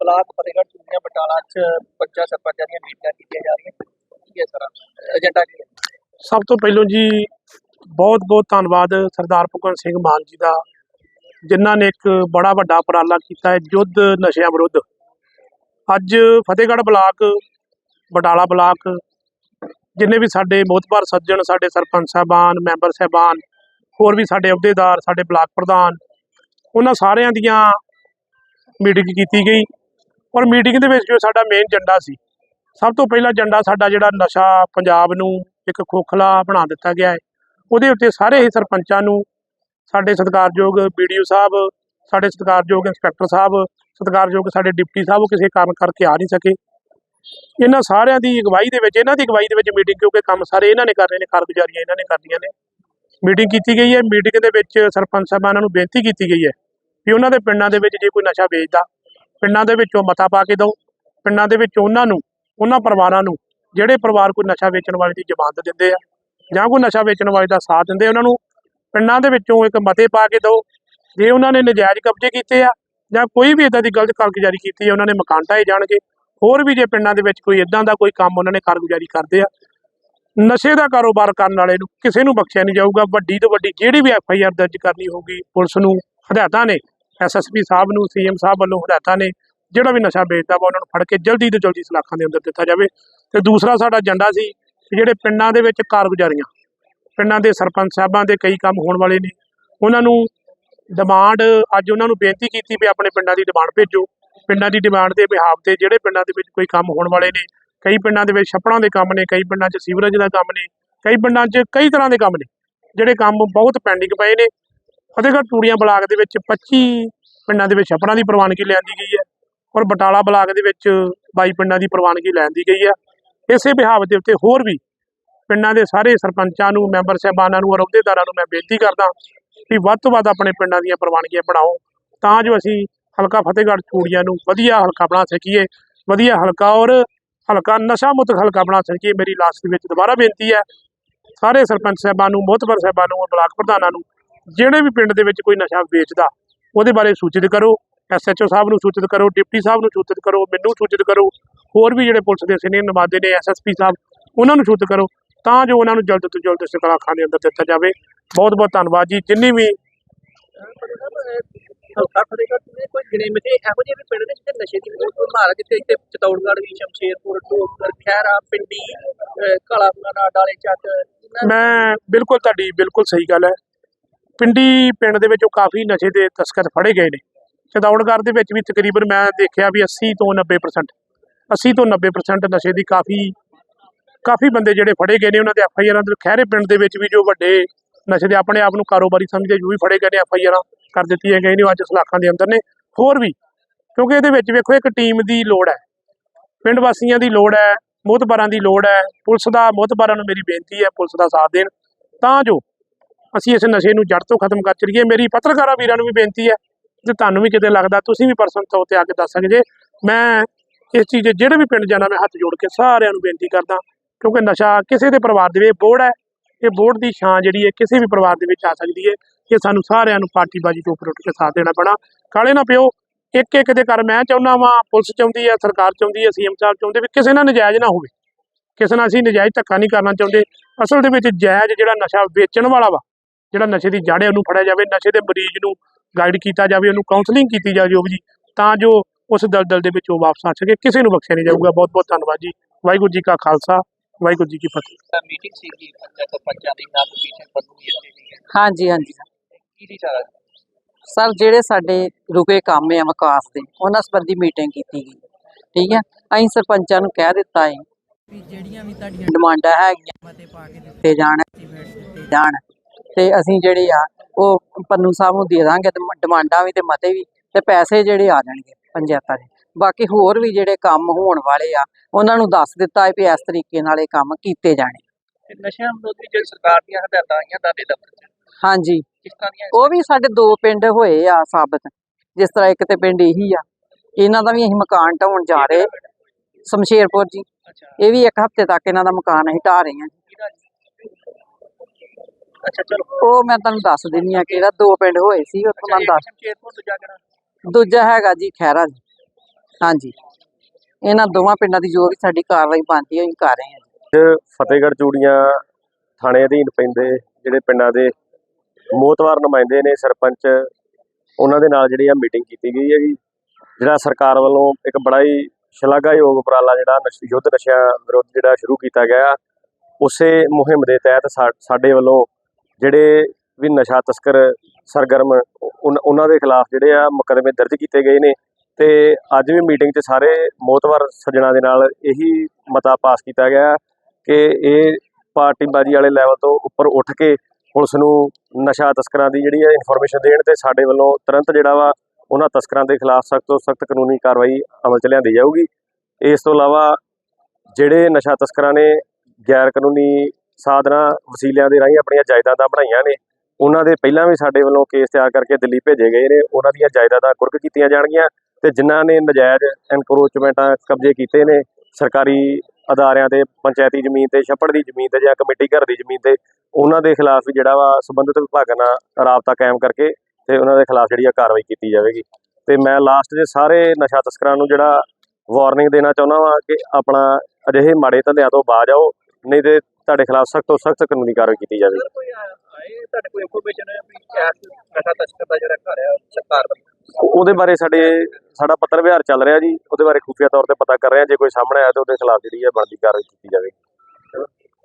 Block Fatehgarh Churian Batala ਚ ਬੱਚਾ ਸਰਪੰਚਾਂ ਦੀਆਂ ਮੀਟਿੰਗਾਂ ਕੀਤੀਆਂ ਜਾ ਰਹੀਆਂ। ਕੀ ਹੈ ਸਰ? ਏਜੰਡਾ ਕੀ ਹੈ? ਸਭ ਤੋਂ ਪਹਿਲਾਂ ਜੀ ਬਹੁਤ ਬਹੁਤ ਧੰਨਵਾਦ ਸਰਦਾਰ ਭਗਵੰਤ ਸਿੰਘ ਮਾਨ ਜੀ ਦਾ, ਜਿਨ੍ਹਾਂ ਨੇ ਇੱਕ ਬੜਾ ਵੱਡਾ ਉਪਰਾਲਾ ਕੀਤਾ ਹੈ ਯੁੱਧ ਨਸ਼ਿਆਂ ਵਿਰੁੱਧ। ਅੱਜ ਫਤਿਹਗੜ੍ਹ ਬਲਾਕ ਬਟਾਲਾ ਬਲਾਕ, ਜਿੰਨੇ ਵੀ ਸਾਡੇ ਮੋਤਬਰ ਸੱਜਣ, ਸਾਡੇ ਸਰਪੰਚ ਸਾਹਿਬਾਨ, ਮੈਂਬਰ ਸਾਹਿਬਾਨ, ਹੋਰ ਵੀ ਸਾਡੇ ਅਹੁਦੇਦਾਰ, ਸਾਡੇ ਬਲਾਕ ਪ੍ਰਧਾਨ, ਉਹਨਾਂ ਸਾਰਿਆਂ ਦੀਆਂ ਮੀਟਿੰਗ ਕੀਤੀ ਗਈ। ਔਰ ਮੀਟਿੰਗ ਦੇ ਵਿੱਚ ਜੋ ਸਾਡਾ ਮੇਨ ਏਜੰਡਾ ਸੀ, ਸਭ ਤੋਂ ਪਹਿਲਾ ਏਜੰਡਾ ਸਾਡਾ ਜਿਹੜਾ ਨਸ਼ਾ ਪੰਜਾਬ ਨੂੰ ਇੱਕ ਖੋਖਲਾ ਬਣਾ ਦਿੱਤਾ ਗਿਆ ਹੈ। ਉਹਦੇ ਉੱਤੇ ਸਾਰੇ ਹੀ ਸਰਪੰਚਾਂ ਨੂੰ ਸਾਡੇ ਸਤਿਕਾਰਯੋਗ ਵੀਡੀਓ ਸਾਹਿਬ, ਸਾਡੇ ਸਤਿਕਾਰਯੋਗ ਇੰਸਪੈਕਟਰ ਸਾਹਿਬ, ਸਤਿਕਾਰਯੋਗ ਸਾਡੇ ਡਿਪਟੀ ਸਾਹਿਬ, ਉਹ ਕਿਸੇ ਕਾਰਨ ਕਰਕੇ ਆ ਨਹੀਂ ਸਕੇ। ਇਹਨਾਂ ਸਾਰਿਆਂ ਦੀ ਅਗਵਾਈ ਦੇ ਵਿੱਚ, ਇਹਨਾਂ ਦੀ ਅਗਵਾਈ ਦੇ ਵਿੱਚ ਮੀਟਿੰਗ ਕਿਉਂਕਿ ਕੰਮ ਸਾਰੇ ਇਹਨਾਂ ਨੇ ਕਰਨੇ ਨੇ, ਕਾਰਗੁਜ਼ਾਰੀਆਂ ਇਹਨਾਂ ਨੇ ਕਰਨੀਆਂ ਨੇ। ਮੀਟਿੰਗ ਕੀਤੀ ਗਈ ਹੈ ਮੀਟਿੰਗ ਦੇ ਵਿੱਚ ਸਰਪੰਚ ਸਾਹਿਬਾਨਾਂ ਨੂੰ ਬੇਨਤੀ ਕੀਤੀ ਗਈ ਹੈ ਵੀ ਉਹਨਾਂ ਦੇ ਪਿੰਡਾਂ ਦੇ ਵਿੱਚ ਜੇ ਕੋਈ ਨਸ਼ਾ ਵੇਚਦਾ ਪਿੰਡਾਂ ਦੇ ਵਿੱਚੋਂ ਮਤਾ ਪਾ ਕੇ ਦਿਓ। ਪਿੰਡਾਂ ਦੇ ਵਿੱਚ ਉਹਨਾਂ ਨੂੰ, ਉਹਨਾਂ ਪਰਿਵਾਰਾਂ ਨੂੰ, ਜਿਹੜੇ ਪਰਿਵਾਰ ਕੋਈ ਨਸ਼ਾ ਵੇਚਣ ਵਾਲੇ ਦੀ ਜ਼ਮਾਨਤ ਦਿੰਦੇ ਆ ਜਾਂ ਕੋਈ ਨਸ਼ਾ ਵੇਚਣ ਵਾਲੇ ਦਾ ਸਾਥ ਦਿੰਦੇ ਉਹਨਾਂ ਨੂੰ ਪਿੰਡਾਂ ਦੇ ਵਿੱਚੋਂ ਇੱਕ ਮਤੇ ਪਾ ਕੇ ਦਿਓ। ਜੇ ਉਹਨਾਂ ਨੇ ਨਜਾਇਜ਼ ਕਬਜ਼ੇ ਕੀਤੇ ਆ ਜਾਂ ਕੋਈ ਵੀ ਇਦਾਂ ਦੀ ਗਲਤ ਕਾਰਗੁਜ਼ਾਰੀ ਕੀਤੀ ਹੈ ਉਹਨਾਂ ਨੇ ਮਕਾਨ ਢਾਏ ਜਾਣਗੇ। ਹੋਰ ਵੀ ਜੇ ਪਿੰਡਾਂ ਦੇ ਵਿੱਚ ਕੋਈ ਇਦਾਂ ਦਾ ਕੋਈ ਕੰਮ ਉਹਨਾਂ ਨੇ ਕਾਰਗੁਜ਼ਾਰੀ ਕਰਦੇ ਆ, ਨਸ਼ੇ ਦਾ ਕਾਰੋਬਾਰ ਕਰਨ ਵਾਲੇ ਨੂੰ ਕਿਸੇ ਨੂੰ ਬਖਸ਼ਿਆ ਨਹੀਂ ਜਾਊਗਾ। ਵੱਡੀ ਤੋਂ ਵੱਡੀ ਜਿਹੜੀ ਵੀ ਐਫ ਆਈ ਆਰ ਦਰਜ ਕਰਨੀ ਹੋਊਗੀ ਪੁਲਿਸ ਨੂੰ, ਹਦਾਇਤਾਂ ਨੇ ਐਸਐਸਪੀ ਸਾਹਿਬ ਨੂੰ ਸੀਐਮ ਸਾਹਿਬ ਵੱਲੋਂ ਹਦਾਇਤਾਂ ਨੇ, ਜਿਹੜਾ ਵੀ ਨਸ਼ਾ ਵੇਚਦਾ ਵਾ ਉਹਨਾਂ ਨੂੰ ਫੜ ਕੇ ਜਲਦੀ ਤੋਂ ਜਲਦੀ ਸਲਾਖਾਂ ਦੇ ਅੰਦਰ ਦਿੱਤਾ ਜਾਵੇ। ਤੇ ਦੂਸਰਾ ਸਾਡਾ ਏਜੰਡਾ ਸੀ ਕਿ ਜਿਹੜੇ ਪਿੰਡਾਂ ਦੇ ਵਿੱਚ ਕਾਰਗੁਜ਼ਾਰੀਆਂ, ਪਿੰਡਾਂ ਦੇ ਸਰਪੰਚ ਸਾਹਿਬਾਂ ਦੇ ਕਈ ਕੰਮ ਹੋਣ ਵਾਲੇ ਨੇ। ਉਹਨਾਂ ਨੂੰ ਡਿਮਾਂਡ ਅੱਜ ਉਹਨਾਂ ਨੂੰ ਬੇਨਤੀ ਕੀਤੀ ਵੀ ਆਪਣੇ ਪਿੰਡਾਂ ਦੀ ਡਿਮਾਂਡ ਭੇਜੋ। ਪਿੰਡਾਂ ਦੀ ਡਿਮਾਂਡ ਦੇ ਬਿਹਾਫ ਤੇ ਜਿਹੜੇ ਪਿੰਡਾਂ ਦੇ ਵਿੱਚ ਕੋਈ ਕੰਮ ਹੋਣ ਵਾਲੇ ਨੇ, ਕਈ ਪਿੰਡਾਂ ਦੇ ਵਿੱਚ ਛੱਪੜਾਂ ਦੇ ਕੰਮ ਨੇ, ਕਈ ਪਿੰਡਾਂ 'ਚ ਸੀਵਰੇਜ ਦਾ ਕੰਮ ਨੇ, ਕਈ ਪਿੰਡਾਂ 'ਚ ਕਈ ਤਰ੍ਹਾਂ ਦੇ ਕੰਮ ਨੇ, ਜਿਹੜੇ ਕੰਮ ਬਹੁਤ ਪੈਂਡਿੰਗ ਪਏ ਨੇ। ਫਤਿਹਗੜ੍ਹ ਟੂੜੀਆਂ ਬਲਾਕ ਦੇ ਵਿੱਚ 25 ਪਿੰਡਾਂ ਦੇ ਵਿੱਚ ਛੱਪੜਾਂ ਦੀ ਪ੍ਰਵਾਨਗੀ ਲੈਂਦੀ ਗਈ ਹੈ ਔਰ ਬਟਾਲਾ ਬਲਾਕ ਦੇ ਵਿੱਚ 22 ਪਿੰਡਾਂ ਦੀ ਪ੍ਰਵਾਨਗੀ ਲੈਂਦੀ ਗਈ ਹੈ। ਇਸੇ ਬਿਹਾਵ ਦੇ ਉੱਤੇ ਹੋਰ ਵੀ ਪਿੰਡਾਂ ਦੇ ਸਾਰੇ ਸਰਪੰਚਾਂ ਨੂੰ, ਮੈਂਬਰ ਸਾਹਿਬਾਨਾਂ ਨੂੰ ਔਰ ਅਹੁਦੇਦਾਰਾਂ ਨੂੰ ਮੈਂ ਬੇਨਤੀ ਕਰਦਾ ਵੀ ਵੱਧ ਤੋਂ ਵੱਧ ਆਪਣੇ ਪਿੰਡਾਂ ਦੀਆਂ ਪ੍ਰਵਾਨਗੀਆਂ ਬਣਾਓ ਤਾਂ ਜੋ ਅਸੀਂ ਹਲਕਾ ਫਤਿਹਗੜ੍ਹ ਚੂੜੀਆਂ ਨੂੰ ਵਧੀਆ ਹਲਕਾ ਬਣਾ ਸਕੀਏ, ਵਧੀਆ ਹਲਕਾ ਔਰ ਹਲਕਾ ਨਸ਼ਾ ਮੁਕਤ ਹਲਕਾ ਬਣਾ ਸਕੀਏ। ਮੇਰੀ ਲਾਸਟ ਦੇ ਵਿੱਚ ਦੁਬਾਰਾ ਬੇਨਤੀ ਹੈ। ਸਾਰੇ ਸਰਪੰਚ ਸਾਹਿਬਾਨ ਨੂੰ, ਮੋਹਤਬਰ ਸਾਹਿਬਾਨ ਨੂੰ, ਔਰ ਬਲਾਕ ਪ੍ਰਧਾਨਾਂ ਨੂੰ ਜਿਹੜੇ ਵੀ ਪਿੰਡ ਦੇ ਵਿੱਚ ਕੋਈ ਨਸ਼ਾ ਵੇਚਦਾ ਉਹਦੇ ਬਾਰੇ ਸੂਚਿਤ ਕਰੋ। ਐਸਐਚਓ ਸਾਹਿਬ ਨੂੰ ਸੂਚਿਤ ਕਰੋ ਡਿਪਟੀ ਸਾਹਿਬ ਨੂੰ ਸੂਚਿਤ ਕਰੋ ਮੈਨੂੰ ਸੂਚਿਤ ਕਰੋ। ਹੋਰ ਵੀ ਜਿਹੜੇ ਪੁਲਿਸ ਦੇ ਸੀਨੀਅਰ ਨੁਮਾਇੰਦੇ ਨੇ ਐਸਐਸਪੀ ਸਾਹਿਬ ਉਹਨਾਂ ਨੂੰ ਸੂਚਿਤ ਕਰੋ ਤਾਂ ਜੋ ਉਹਨਾਂ ਨੂੰ ਜਲਦ ਤੋਂ ਜਲਦ ਸਲਾਖਾਂ ਦੇ ਅੰਦਰ ਦਿੱਤਾ ਜਾਵੇ। ਬਹੁਤ ਬਹੁਤ ਧੰਨਵਾਦ ਜੀ। ਜਿੰਨੀ ਵੀ ਹਲਕਾ ਫਤਿਹਗੜ੍ਹ ਦੇ ਕੋਈ ਗਿਣੇ ਮਿਤੇ ਇਹੋ ਜਿਹੇ ਵੀ ਪਿੰਡ ਨੇ ਜਿੱਥੇ ਨਸ਼ੇ ਦੀ ਬਹੁਤ ਮਾਰ ਜਿੱਥੇ ਇੱਥੇ ਚਤੌੜਗੜ੍ਹ ਵੀ ਸ਼ਮਸ਼ੇਰਪੁਰ ਟੋਕਰ ਖੈਰਾ ਪਿੰਡੀ ਅਹ ਕਾਲਾਪੁਰਾ ਡਾਲੇ ਚੱਕ ਇਹਨਾਂ ਮੈਂ ਬਿਲਕੁਲ ਤੁਹਾਡੀ ਬਿਲਕੁਲ ਸਹੀ ਗੱਲ ਹੈ। ਪਿੰਡੀ ਪਿੰਡ ਦੇ ਵਿੱਚ ਉਹ ਕਾਫੀ ਨਸ਼ੇ ਦੇ ਤਸਕਰ ਫੜੇ ਗਏ ਨੇ। ਚਦੌੜਗੜ੍ਹ ਦੇ ਵਿੱਚ ਵੀ ਤਕਰੀਬਨ ਮੈਂ ਦੇਖਿਆ ਵੀ 80 ਤੋਂ 90% 80 ਤੋਂ 90% ਨਸ਼ੇ ਦੀ ਕਾਫੀ ਕਾਫੀ ਬੰਦੇ ਜਿਹੜੇ ਫੜੇ ਗਏ ਨੇ, ਉਹਨਾਂ ਦੇ ਐਫ ਆਈ ਆਰਾਂ ਦੇ ਖਹਿਰੇ ਪਿੰਡ ਦੇ ਵਿੱਚ ਵੀ ਜੋ ਵੱਡੇ ਨਸ਼ੇ ਦੇ ਆਪਣੇ ਆਪ ਨੂੰ ਕਾਰੋਬਾਰੀ ਸਮਝਦੇ ਜੋ ਵੀ ਫੜੇ ਗਏ ਨੇ, ਐਫ ਆਈ ਆਰਾਂ ਕਰ ਦਿੱਤੀਆਂ ਗਈਆਂ ਨੇ, ਉਹ ਅੱਜ ਸਲਾਖਾਂ ਦੇ ਅੰਦਰ ਨੇ। ਹੋਰ ਵੀ, ਕਿਉਂਕਿ ਇਹਦੇ ਵਿੱਚ ਵੇਖੋ, ਇੱਕ ਟੀਮ ਦੀ ਲੋੜ ਹੈ। ਪਿੰਡ ਵਾਸੀਆਂ ਦੀ ਲੋੜ ਹੈ, ਮੋਹਤਬਾਰਾਂ ਦੀ ਲੋੜ ਹੈ, ਪੁਲਿਸ ਦਾ ਮੋਹਤਬਾਰਾਂ ਨੂੰ ਮੇਰੀ ਬੇਨਤੀ ਹੈ, ਪੁਲਿਸ ਦਾ ਸਾਥ ਦੇਣ। ਤਾਂ ਜੋ ਅਸੀਂ ਇਸ ਨਸ਼ੇ ਨੂੰ ਜੜ ਤੋਂ ਖਤਮ ਕਰ ਚਲੀਏ ਮੇਰੀ ਪੱਤਰਕਾਰਾਂ ਵੀਰਾਂ ਨੂੰ ਵੀ ਬੇਨਤੀ ਹੈ ਜੇ ਤੁਹਾਨੂੰ ਵੀ ਕਿਤੇ ਲੱਗਦਾ, ਤੁਸੀਂ ਵੀ ਪਰਸਨ ਤੌਰ ਤੇ ਆ ਕੇ ਦੱਸ ਸਕਦੇ। ਮੈਂ ਇਸ ਚੀਜ਼ ਦੇ ਜਿਹੜੇ ਵੀ ਪਿੰਡ ਜਾਣਾ, ਮੈਂ ਹੱਥ ਜੋੜ ਕੇ ਸਾਰਿਆਂ ਨੂੰ ਬੇਨਤੀ ਕਰਦਾ, ਕਿਉਂਕਿ ਨਸ਼ਾ ਕਿਸੇ ਦੇ ਪਰਿਵਾਰ ਦੇ ਵਿੱਚ ਬੋੜ ਹੈ। ਇਹ ਬੋੜ ਦੀ ਛਾਂ ਜਿਹੜੀ ਹੈ, ਕਿਸੇ ਵੀ ਪਰਿਵਾਰ ਦੇ ਵਿੱਚ ਆ ਸਕਦੀ ਹੈ। ਇਹ ਸਾਨੂੰ ਸਾਰਿਆਂ ਨੂੰ ਪਾਰਟੀਬਾਜ਼ੀ ਤੋਂ ਉੱਪਰ ਉੱਠ ਕੇ ਸਾਥ ਦੇਣਾ ਪੈਣਾ। ਕਾਲੇ ਨਾ ਪਿਓ, ਇੱਕ ਇੱਕ ਦੇ ਕਰ ਮੈਂ ਚਾਹੁੰਦਾ ਵਾਂ, ਪੁਲਿਸ ਚਾਹੁੰਦੀ ਹੈ, ਸਰਕਾਰ ਚਾਹੁੰਦੀ ਹੈ, ਸੀਐਮ ਸਾਹਿਬ ਚਾਹੁੰਦੇ ਵੀ ਕਿਸੇ ਨਾਲ ਨਜਾਇਜ਼ ਨਾ ਹੋਵੇ। ਕਿਸੇ ਨਾਲ ਅਸੀਂ ਨਜਾਇਜ਼ ਧੱਕਾ ਨਹੀਂ ਕਰਨਾ ਚਾਹੁੰਦੇ। ਅਸਲ ਦੇ ਵਿੱਚ ਜਾਇਜ਼ ਜਿਹੜਾ ਨਸ਼ਾ ਵੇਚਣ ਵਾਲਾ ਵਾ ਜਿਹੜਾ ਨਸ਼ੇ ਦੀ ਜੜ ਹੈ ਉਹਨੂੰ ਫੜਿਆ ਜਾਵੇ ਨਸ਼ੇ ਦੇ ਮਰੀਜ਼ ਨੂੰ ਗਾਈਡ ਕੀਤਾ ਜਾਵੇ ਉਹਨੂੰ ਕਾਉਂਸਲਿੰਗ ਕੀਤੀ ਜਾਵੇ ਵੀ ਜੀ ਤਾਂ ਜੋ ਉਸ ਦਲਦਲ ਦੇ ਵਿੱਚ ਉਹ ਵਾਪਸ ਆ ਸਕੇ। ਕਿਸੇ ਨੂੰ ਬਖਸ਼ਿਆ ਨਹੀਂ ਜਾਊਗਾ। ਬਹੁਤ ਬਹੁਤ ਧੰਨਵਾਦ ਜੀ। ਵਾਹਿਗੁਰੂ ਜੀ ਕਾ ਖਾਲਸਾ ਵਾਹਿਗੁਰੂ ਜੀ ਕੀ ਫਤਿਹ। ਮੀਟਿੰਗ ਸੀਗੀ ਪੰਚਾਇਤ ਸਰਪੰਚਾਂ ਦੀ ਨਾਲ ਮੀਟਿੰਗ ਬੰਦੂ ਵੀ ਇੱਥੇ ਗਈ ਹੈ ਹਾਂਜੀ ਹਾਂਜੀ। ਕੀ ਦੀ ਸਾਰਾ? ਸਰ ਜਿਹੜੇ ਸਾਡੇ ਰੁਕੇ ਕੰਮ ਆ ਵਿਕਾਸ ਦੇ ਉਹਨਾਂ ਸੰਬੰਧੀ ਮੀਟਿੰਗ ਕੀਤੀ ਗਈ। ਠੀਕ ਹੈ ਅਸੀਂ ਸਰਪੰਚਾਂ ਨੂੰ ਕਹਿ ਦਿੱਤਾ ਹੈ ਵੀ ਜਿਹੜੀਆਂ ਵੀ ਤੁਹਾਡੀਆਂ ਡਿਮਾਂਡਾਂ ਹੈਗੀਆਂ ਮਤੇ ਪਾ ਕੇ ਦਿੱਤੇ ਜਾਣ ਜਾਣ। ਤੇ ਅਸੀਂ ਜਿਹੜੇ ਆ ਉਹ ਪੰਨੂ ਸਾਹਿਬ ਨੂੰ ਦੇ ਦਾਂਗੇ ਤੇ ਡਿਮਾਂਡਾਂ ਵੀ ਤੇ ਮਤੇ ਵੀ ਤੇ ਪੈਸੇ ਜਿਹੜੇ ਆ ਜਾਣਗੇ ਪੰਚਾਇਤਾਂ ਦੇ। ਬਾਕੀ ਹੋਰ ਵੀ ਜਿਹੜੇ ਕੰਮ ਹੋਣ ਵਾਲੇ ਆ ਉਹਨਾਂ ਨੂੰ ਦੱਸ ਦਿੱਤਾ ਹੈ ਵੀ ਇਸ ਤਰੀਕੇ ਨਾਲ ਇਹ ਕੰਮ ਕੀਤੇ ਜਾਣੇ। ਤੇ ਨਸ਼ਿਆਂ ਵਿਰੋਧੀ ਜਿਹੜੀ ਸਰਕਾਰ ਦੀਆਂ ਹਦਾਇਤਾਂ ਆਈਆਂ ਦਾਦੇ ਦਫ਼ਤਰ ਚ? ਹਾਂਜੀ। ਉਹ ਵੀ ਸਾਡੇ ਦੋ ਪਿੰਡ ਹੋਏ ਆ ਸਾਬਤ ਜਿਸ ਤਰ੍ਹਾਂ ਇੱਕ ਤੇ ਪਿੰਡ ਇਹੀ ਆ ਇਹਨਾਂ ਦਾ ਵੀ ਅਸੀਂ ਮਕਾਨ ਢਾਉਣ ਜਾ ਰਹੇ। ਸ਼ਮਸ਼ੇਰਪੁਰ ਜੀ। ਇਹ ਵੀ ਇੱਕ ਹਫ਼ਤੇ ਤੱਕ ਇਹਨਾਂ ਦਾ ਮਕਾਨ ਅਸੀਂ ਢਾ ਰਹੇ ਹਾਂ ਅੱਛਾ ਚਲੋ। ਉਹ ਮੈਂ ਤੁਹਾਨੂੰ ਦੱਸ ਦਿੰਨੀ ਆ ਕਿਹੜਾ ਦੋ ਪਿੰਡ ਹੋਏ ਸੀ ਉੱਥੋਂ ਮੈਂ ਦੱਸ ਦੂਜਾ ਹੈਗਾ ਜੀ ਖੈਰਾ ਜੀ। ਹਾਂਜੀ। ਇਹਨਾਂ ਦੋਵਾਂ ਪਿੰਡਾਂ ਦੀ ਜੋ ਵੀ ਸਾਡੀ ਕਾਰਵਾਈ ਬਣਦੀ ਹੈ ਉਹ ਕਰ ਰਹੇ ਹਾਂ ਫਤਿਹਗੜ੍ਹ ਚੂੜੀਆਂ ਥਾਣੇ ਅਧੀਨ ਪੈਂਦੇ ਜਿਹੜੇ ਪਿੰਡਾਂ ਦੇ ਮੋਤਵਾਰ ਨੁਮਾਇੰਦੇ ਨੇ ਸਰਪੰਚ ਉਹਨਾਂ ਦੇ ਨਾਲ ਜਿਹੜੀ ਆ ਮੀਟਿੰਗ ਕੀਤੀ ਗਈ ਹੈਗੀ। ਜਿਹੜਾ ਸਰਕਾਰ ਵੱਲੋਂ ਇੱਕ ਬੜਾ ਹੀ ਸ਼ਲਾਘਾਯੋਗ ਉਪਰਾਲਾ ਜਿਹੜਾ ਨਸ਼- ਯੁੱਧ ਨਸ਼ਿਆਂ ਵਿਰੁੱਧ ਜਿਹੜਾ ਸ਼ੁਰੂ ਕੀਤਾ ਗਿਆ ਉਸੇ ਮੁਹਿੰਮ ਦੇ ਤਹਿਤ ਸਾਡੇ ਵੱਲੋਂ ਜਿਹੜੇ ਵੀ ਨਸ਼ਾ ਤਸਕਰ, ਸਰਗਰਮ, ਉਨ- ਉਹਨਾਂ ਦੇ ਖਿਲਾਫ ਜਿਹੜੇ ਆ ਮੁਕੱਦਮੇ ਦਰਜ ਕੀਤੇ ਗਏ ਨੇ ਤੇ ਅੱਜ ਵੀ ਮੀਟਿੰਗ 'ਚ ਸਾਰੇ ਮੋਤਵਰ ਸੱਜਣਾ ਦੇ ਨਾਲ ਇਹੀ ਮਤਾ ਪਾਸ ਕੀਤਾ ਗਿਆ ਕਿ ਇਹ ਪਾਰਟੀਬਾਜ਼ੀ ਵਾਲੇ ਲੈਵਲ ਤੋਂ ਉੱਪਰ ਉੱਠ ਕੇ ਪੁਲਿਸ ਨੂੰ ਨਸ਼ਾ ਤਸਕਰਾਂ ਦੀ ਜਿਹੜੀ ਹੈ ਇਨਫੋਰਮੇਸ਼ਨ ਦੇਣ ਤੇ ਸਾਡੇ ਵੱਲੋਂ ਤੁਰੰਤ ਜਿਹੜਾ ਵਾ ਉਹਨਾਂ ਤਸਕਰਾਂ ਦੇ ਖਿਲਾਫ ਸਖਤ ਤੋਂ ਸਖਤ ਕਾਨੂੰਨੀ ਕਾਰਵਾਈ ਅਮਲ 'ਚ ਲਿਆਂਦੀ ਜਾਊਗੀ। ਇਸ ਤੋਂ ਇਲਾਵਾ ਜਿਹੜੇ ਨਸ਼ਾ ਤਸਕਰਾਂ ਨੇ ਗੈਰ ਕਾਨੂੰਨੀ ਸਾਧਨਾਂ ਵਸੀਲਿਆਂ ਦੇ ਰਾਹੀਂ ਆਪਣੀਆਂ ਜਾਇਦਾਦਾਂ ਬਣਾਈਆਂ ਨੇ। ਉਹਨਾਂ ਦੇ ਪਹਿਲਾਂ ਵੀ ਸਾਡੇ ਵੱਲੋਂ ਕੇਸ ਤਿਆਰ ਕਰਕੇ ਦਿੱਲੀ ਭੇਜੇ ਗਏ ਨੇ। ਉਹਨਾਂ ਦੀਆਂ ਜਾਇਦਾਦਾਂ ਕੁਰਕ ਕੀਤੀਆਂ ਜਾਣਗੀਆਂ ਤੇ ਜਿਨ੍ਹਾਂ ਨੇ ਨਜਾਇਜ਼ ਐਨਕਰੋਚਮੈਂਟਾਂ ਕਬਜ਼ੇ ਕੀਤੇ ਨੇ, ਸਰਕਾਰੀ ਅਦਾਰਿਆਂ ਤੇ, ਪੰਚਾਇਤੀ ਜ਼ਮੀਨ ਤੇ, ਛੱਪੜ ਦੀ ਜ਼ਮੀਨ ਤੇ ਜਾਂ ਕਮੇਟੀ ਘਰ ਦੀ ਜ਼ਮੀਨ ਤੇ, ਉਹਨਾਂ ਦੇ ਖਿਲਾਫ ਵੀ ਜਿਹੜਾ ਵਾ ਸੰਬੰਧਿਤ ਵਿਭਾਗਾਂ ਨਾਲ ਰਾਬਤਾ ਕਾਇਮ ਕਰਕੇ ਤੇ ਉਹਨਾਂ ਦੇ ਖਿਲਾਫ ਜਿਹੜੀ ਆ ਕਾਰਵਾਈ ਕੀਤੀ ਜਾਵੇਗੀ। ਤੇ ਮੈਂ ਲਾਸਟ ਦੇ ਸਾਰੇ ਨਸ਼ਾ ਤਸਕਰਾਂ ਨੂੰ ਜਿਹੜਾ ਵਾਰਨਿੰਗ ਦੇਣਾ ਚਾਹੁੰਦਾ ਵਾਂ ਕਿ ਆਪਣਾ ਅਜਿਹੇ ਮਾੜੇ ਧੰਦਿਆਂ ਤੋਂ ਬਾਜ ਆਓ, ਨਹੀਂ ਤੇ ਤੁਹਾਡੇ ਖਿਲਾਫ ਸਖਤ ਤੋਂ ਸਖਤ ਕਾਨੂੰਨੀ ਕਾਰਵਾਈ ਕੀਤੀ ਜਾਵੇਗੀ ਅਗਰ ਕੋਈ ਆ- ਆਏ ਤੁਹਾਡੇ ਕੋਲ ਇਨਫੋਰਮੇਸ਼ਨ ਹੈ ਵੀ ਇਸ ਨਸ਼ਾ ਤਸਕਰ ਦਾ ਜਿਹੜਾ ਘਰ ਹੈ ਉਹ ਸਰਕਾਰ ਵੱਲੋਂ? ਉਹ- ਉਹਦੇ ਬਾਰੇ ਸਾਡੇ ਸਾਡਾ ਪੱਤਰ ਵਿਹਾਰ ਚੱਲ ਰਿਹਾ ਜੀ। ਉਹਦੇ ਬਾਰੇ ਖੁਫੀਆ ਤੌਰ ਤੇ ਪਤਾ ਕਰ ਰਹੇ ਹਾਂ। ਜੇ ਕੋਈ ਸਾਹਮਣੇ ਆਇਆ ਤਾਂ ਉਹਦੇ ਖਿਲਾਫ ਜਿਹੜੀ ਹੈ ਬਣਦੀ ਕਾਰਵਾਈ ਕੀਤੀ ਜਾਵੇਗੀ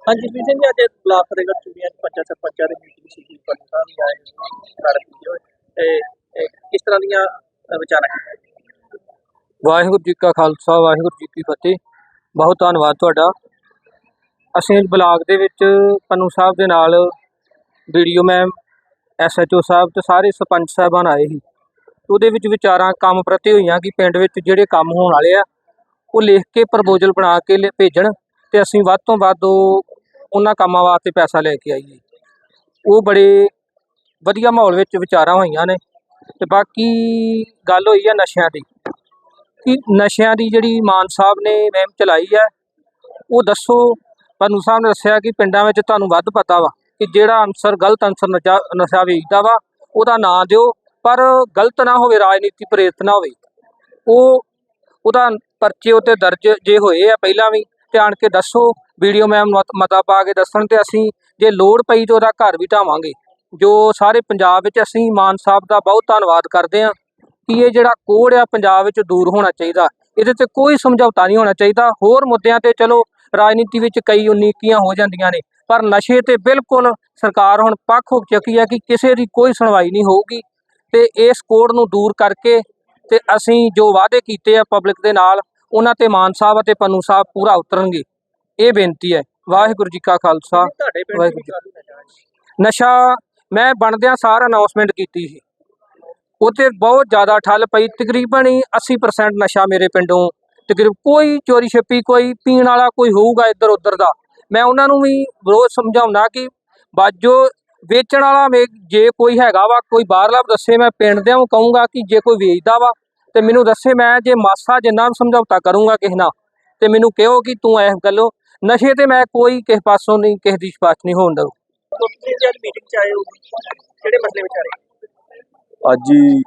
ਹਾਂਜੀ ਜੀ ਸਿੰਘ ਜੀ ਅੱਜ ਬਲਾਕ ਫਤਿਹਗੜ੍ਹ ਚੂੜੀਆਂ ਚ ਪੰਚਾਇਤ ਸਰਪੰਚਾਂ ਦੀ ਮੀਟਿੰਗ ਸੀ ਪੰਚਾਇਤਾਂ ਵੀ ਆਏ ਕਰ ਤੇ ਕਿਸ ਤਰ੍ਹਾਂ ਦੀਆਂ ਵਿਚਾਰਾਂ ਵਾਹਿਗੁਰੂ ਜੀ ਕਾ ਖਾਲਸਾ ਵਾਹਿਗੁਰੂ ਜੀ ਕੀ ਫਤਿਹ। ਬਹੁਤ ਧੰਨਵਾਦ ਤੁਹਾਡਾ। ਅਸੀਂ ਅੱਜ ਬਲਾਕ ਦੇ ਵਿੱਚ ਪੰਨੂ ਸਾਹਿਬ ਦੇ ਨਾਲ ਵੀਡੀਓ ਮੈਮ ਐਸਐਚਓ ਸਾਹਿਬ ਤੇ ਸਾਰੇ ਸਰਪੰਚ ਸਾਹਿਬਾਨ ਆਏ ਸੀ। ਉਹਦੇ ਵਿੱਚ ਵਿਚਾਰਾਂ ਕੰਮ ਪ੍ਰਤੀ ਹੋਈਆਂ ਕਿ ਪਿੰਡ ਵਿੱਚ ਜਿਹੜੇ ਕੰਮ ਹੋਣ ਵਾਲੇ ਆ, ਉਹ ਲਿਖ ਕੇ ਪ੍ਰਪੋਜ਼ਲ ਬਣਾ ਕੇ ਲਿ- ਭੇਜਣ ਤੇ ਅਸੀਂ ਵੱਧ ਤੋਂ ਵੱਧ ਉਹ ਉਹਨਾਂ ਕੰਮਾਂ ਵਾਸਤੇ ਪੈਸਾ ਲੈ ਕੇ ਆਈਏ। ਉਹ ਬੜੇ ਵਧੀਆ ਮਾਹੌਲ ਵਿੱਚ ਵਿਚਾਰਾਂ ਹੋਈਆਂ ਨੇ ਤੇ ਬਾਕੀ ਗੱਲ ਹੋਈ ਆ ਨਸ਼ਿਆਂ ਦੀ। ਕਿ ਨਸ਼ਿਆਂ ਦੀ ਜਿਹੜੀ ਮਾਨ ਸਾਹਿਬ ਨੇ ਮਹਿਮ ਚਲਾਈ ਹੈ ਉਹ ਦੱਸੋ ਤੁਹਾਨੂੰ ਸਾਹਿਬ ਨੇ ਦੱਸਿਆ ਕਿ ਪਿੰਡਾਂ ਵਿੱਚ ਤੁਹਾਨੂੰ ਵੱਧ ਪਤਾ ਵਾ ਕਿ ਜਿਹੜਾ ਅਨਸਰ, ਗਲਤ ਅਨਸਰ ਨਸ਼ਾ ਨਸ਼ਾ ਵੇਚਦਾ ਵਾ, ਉਹਦਾ ਨਾਂ ਦਿਓ, ਪਰ ਗਲਤ ਨਾ ਹੋਵੇ, ਰਾਜਨੀਤੀ ਪ੍ਰੇਰਿਤ ਨਾ ਹੋਵੇ। ਉਹ, ਉਹਦਾ ਪਰਚੇ ਉੱਤੇ ਦਰਜ ਜੇ ਹੋਏ ਆ ਪਹਿਲਾਂ ਵੀ ਤੇ ਆਣ ਕੇ ਦੱਸੋ, ਵੀਡੀਓ ਮੈਮ ਮਤਾ ਪਾ ਕੇ ਦੱਸਣ ਤੇ ਅਸੀਂ, ਜੇ ਲੋੜ ਪਈ ਤਾਂ ਉਹਦਾ ਘਰ ਵੀ ਢਾਵਾਂਗੇ। ਜੋ ਸਾਰੇ ਪੰਜਾਬ ਵਿੱਚ ਅਸੀਂ ਮਾਨ ਸਾਹਿਬ ਦਾ ਬਹੁਤ ਧੰਨਵਾਦ ਕਰਦੇ ਹਾਂ ਕਿ ਇਹ ਜਿਹੜਾ ਕੋੜ ਆ, ਪੰਜਾਬ ਵਿੱਚ ਦੂਰ ਹੋਣਾ ਚਾਹੀਦਾ। ਇਹਦੇ ਤੇ ਕੋਈ ਸਮਝੌਤਾ ਨਹੀਂ ਹੋਣਾ ਚਾਹੀਦਾ। ਹੋਰ ਮੁੱਦਿਆਂ ਤੇ ਚਲੋ ਰਾਜਨੀਤੀ ਵਿੱਚ ਕਈ ਉਨੀਕੀਆਂ ਹੋ ਜਾਂਦੀਆਂ ਨੇ ਪਰ ਨਸ਼ੇ ਤੇ ਬਿਲਕੁਲ ਸਰਕਾਰ ਹੁਣ ਪੱਖ ਹੋ ਚੁੱਕੀ ਹੈ ਕਿ ਕਿਸੇ ਦੀ ਕੋਈ ਸੁਣਵਾਈ ਨਹੀਂ ਹੋਊਗੀ ਤੇ ਇਸ ਕੋੜ ਨੂੰ ਦੂਰ ਕਰਕੇ ਤੇ ਅਸੀਂ ਜੋ ਵਾਅਦੇ ਕੀਤੇ ਆ ਪਬਲਿਕ ਦੇ ਨਾਲ ਉਹਨਾਂ ਤੇ ਮਾਨ ਸਾਹਿਬ ਅਤੇ ਪੰਨੂ ਸਾਹਿਬ ਪੂਰਾ ਉਤਰਨਗੇ। ਇਹ ਬੇਨਤੀ ਹੈ। ਵਾਹਿਗੁਰੂ ਜੀ ਕਾ ਖਾਲਸਾ ਵਾਹਿਗੁਰੂ ਜੀ। ਨਸ਼ਾ ਮੈਂ ਬਣਦਿਆਂ ਸਾਰ ਅਨਾਉਂਸਮੈਂਟ ਕੀਤੀ ਸੀ। ਉੱਥੇ ਬਹੁਤ ਜ਼ਿਆਦਾ ਠੱਲ ਪਈ ਤਕਰੀਬਨ ਹੀ 80% ਨਸ਼ਾ ਮੇਰੇ ਪਿੰਡੋਂ ਤਕਰੀਬ ਕੋਈ ਚੋਰੀ ਛੱਪੀ, ਕੋਈ ਪੀਣ ਵਾਲਾ ਕੋਈ ਹੋਊਗਾ ਇੱਧਰ ਉੱਧਰ ਦਾ। ਮੈਂ ਉਹਨਾਂ ਨੂੰ ਵੀ ਰੋਜ਼ ਸਮਝਾਉਣਾ ਕਿ ਬਾਜੋ ਵੇਚਣ ਵਾਲਾ ਜੇ ਕੋਈ ਹੈਗਾ ਵਾ, ਕੋਈ ਬਾਹਰਲਾ ਦੱਸੇ ਮੈਂ ਪਿੰਡ ਦਿਆਂ ਨੂੰ ਕਹੂੰਗਾ ਕਿ ਜੇ ਕੋਈ ਵੇਚਦਾ ਵਾ, ਤੇ ਮੈਨੂੰ ਦੱਸੇ ਮੈਂ ਜੇ ਮਾਸਾ ਜਿੰਨਾ ਸਮਝੌਤਾ ਕਰੂੰਗਾ ਕਿਸੇ ਨਾਲ, ਤੇ ਮੈਨੂੰ ਕਹੋ ਕਿ ਤੂੰ ਇਸ ਗੱਲੋਂ ਨਸ਼ੇ ਤੇ ਮੈਂ ਕੋਈ ਕਿਸੇ ਪਾਸੋਂ ਨਹੀਂ, ਕਿਸੇ ਦੀ ਸਿਫਾਰਿਸ਼ ਨਹੀਂ ਹੋਣ ਦਊ। ਅੱਜ ਹੀ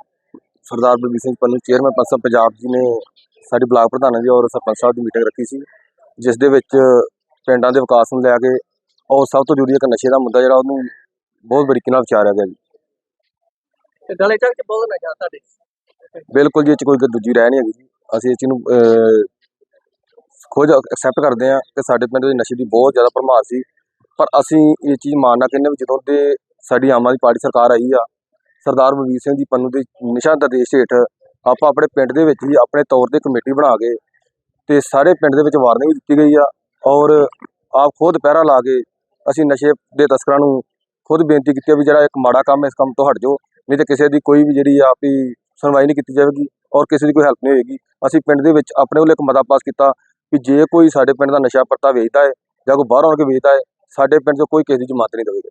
ਸਰਦਾਰ ਬਲਬੀਰ ਸਿੰਘ ਪੰਨੂ ਚੇਅਰਮੈਨ ਪੰਚਾਇਤ ਪੰਜਾਬ ਜੀ ਨੇ ਸਾਡੀ ਬਲਾਕ ਪ੍ਰਧਾਨਾਂ ਦੀ ਔਰ ਸਰਪੰਚ ਸਾਹਿਬ ਦੀ ਮੀਟਿੰਗ ਰੱਖੀ ਸੀ ਜਿਸ ਦੇ ਵਿੱਚ ਪਿੰਡਾਂ ਦੇ ਵਿਕਾਸ ਨੂੰ ਲੈ ਕੇ ਔਰ ਸਭ ਤੋਂ ਜ਼ਰੂਰੀ ਇੱਕ ਨਸ਼ੇ ਦਾ ਮੁੱਦਾ ਜਿਹੜਾ ਉਹਨੂੰ ਬਹੁਤ ਬਰੀਕੀ ਨਾਲ ਵਿਚਾਰਿਆ ਗਿਆ ਜੀ। ਤੇ ਡਲੇ ਚੱਕ ਚ ਬਹੁਤ ਨਸ਼ਾ ਤੁਹਾਡੇ ਬਿਲਕੁਲ ਜੀ ਇਹ 'ਚ ਕੋਈ ਦੂਜੀ ਰਹਿ ਨਹੀਂ ਹੈਗੀ ਜੀ। ਅਸੀਂ ਇਸ ਚੀਜ਼ ਨੂੰ ਖੁਦ ਐਕਸੈਪਟ ਕਰਦੇ ਹਾਂ ਕਿ ਸਾਡੇ ਪਿੰਡ ਦੇ ਨਸ਼ੇ ਦੀ ਬਹੁਤ ਜ਼ਿਆਦਾ ਭਰਮਾਰ ਸੀ। ਪਰ ਅਸੀਂ ਇਹ ਚੀਜ਼ ਮਾਨਣਾ ਕਹਿੰਦੇ ਵੀ ਜਦੋਂ ਦੇ ਸਾਡੀ ਆਮ ਆਦਮੀ ਪਾਰਟੀ ਸਰਕਾਰ ਆਈ ਆ ਸਰਦਾਰ ਬਲਵੀਰ ਸਿੰਘ ਜੀ ਪੰਨੂ ਦੇ ਨਿਸ਼ਾਨ ਨਿਰਦੇਸ਼ ਹੇਠ ਆਪਾਂ ਆਪਣੇ ਪਿੰਡ ਦੇ ਵਿੱਚ ਹੀ ਆਪਣੇ ਤੌਰ ਤੇ ਕਮੇਟੀ ਬਣਾ ਕੇ ਤੇ ਸਾਰੇ ਪਿੰਡ ਦੇ ਵਿੱਚ ਵਾਰਨਿੰਗ ਦਿੱਤੀ ਗਈ ਆ ਔਰ ਆਪ ਖੁਦ ਪਹਿਰਾ ਲਾ ਕੇ ਅਸੀਂ ਨਸ਼ੇ ਦੇ ਤਸਕਰਾਂ ਨੂੰ ਖੁਦ ਬੇਨਤੀ ਕੀਤੀ ਆ ਵੀ ਜਿਹੜਾ ਇੱਕ ਮਾੜਾ ਕੰਮ ਇਸ ਕੰਮ ਤੋਂ ਹਟ ਜਾਓ, ਨਹੀਂ ਤੇ ਕਿਸੇ ਦੀ ਕੋਈ ਵੀ ਜਿਹੜੀ ਆ ਵੀ ਸੁਣਵਾਈ ਨਹੀਂ ਕੀਤੀ ਜਾਵੇਗੀ ਔਰ ਕਿਸੇ ਦੀ ਕੋਈ ਹੈਲਪ ਨਹੀਂ ਹੋਏਗੀ। ਅਸੀਂ ਪਿੰਡ ਦੇ ਵਿੱਚ ਆਪਣੇ ਵੱਲੋਂ ਇੱਕ ਮਤਾ ਪਾਸ ਕੀਤਾ ਕਿ ਜੇ ਕੋਈ ਸਾਡੇ ਪਿੰਡ ਦਾ ਨਸ਼ਾ ਪੱਤਾ ਵੇਚਦਾ ਹੈ ਜਾਂ ਕੋਈ ਬਾਹਰੋਂ ਆ ਕੇ ਵੇਚਦਾ ਹੈ, ਸਾਡੇ ਪਿੰਡ 'ਚੋਂ ਕੋਈ ਕਿਸੇ ਦੀ ਜ਼ਮਾਨਤ ਨਹੀਂ ਦੇਵੇਗਾ।